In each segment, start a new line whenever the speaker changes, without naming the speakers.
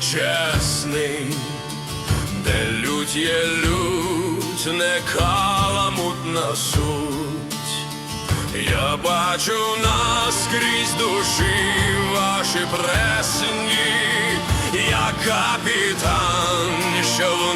чесний, де лють є лють, не каламутна суть. Я бачу наскрізь душі ваші пресні, я капітан, що в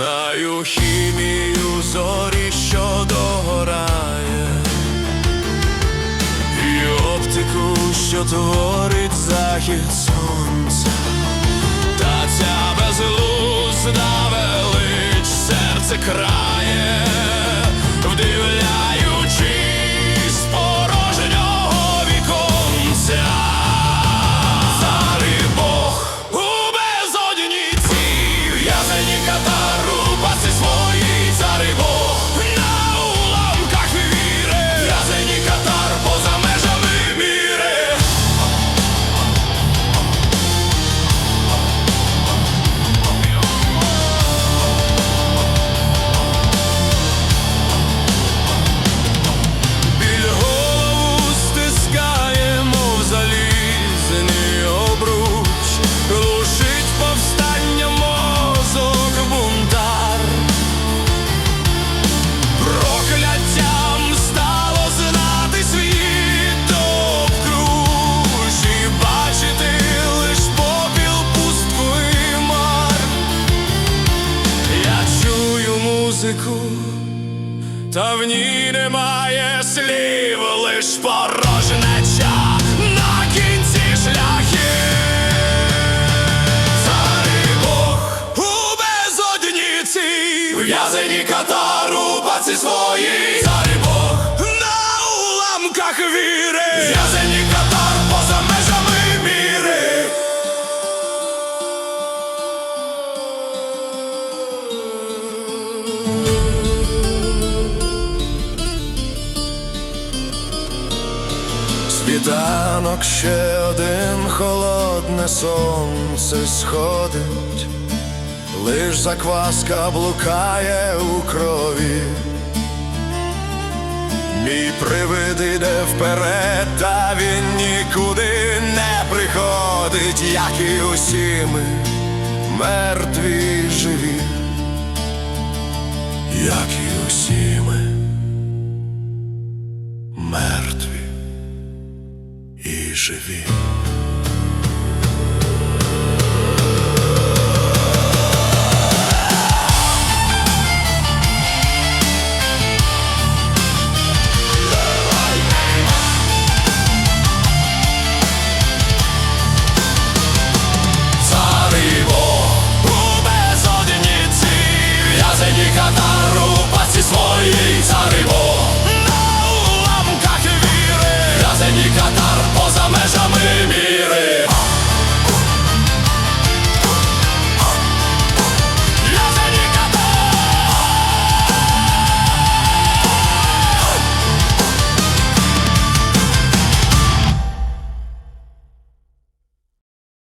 знаю хімію зорі, що догорає, і оптику, що творить захід сонця, та ця безглузда велич серце крає, музику. Та в ній немає слів, лиш порожнеча на кінці шляхів. Цари Бог у безодніці, в'язані катару, паці свої. Цари Бог на уламках віри, Світанок ще один холодне сонце сходить, лиш закваска блукає у крові. Мій привид іде вперед, та він нікуди не приходить, як і усі ми мертві живі, як і усі ми живі.